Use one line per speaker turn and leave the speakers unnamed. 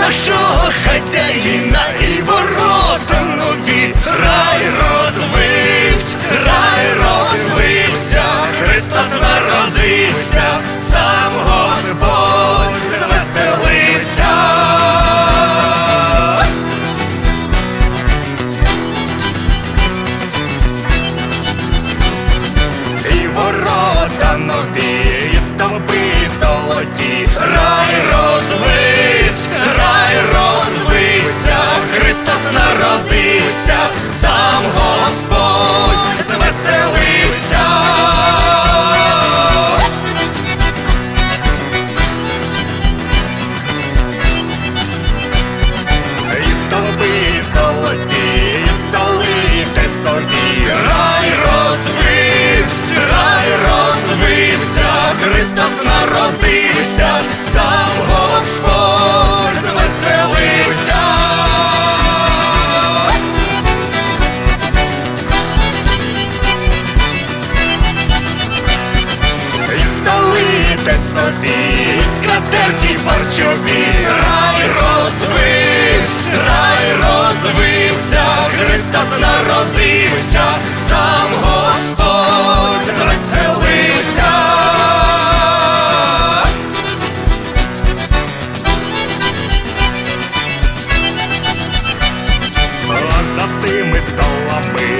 нашого хазяїна і ворота нові рай розвився, рай розвився, Христос народився, сам Господь звеселився. І ворота нові, і стовби золоті. Купте собі скатерті парчові, рай розвився, рай розвився, Христос народився, сам Господь розселився, За тими столами.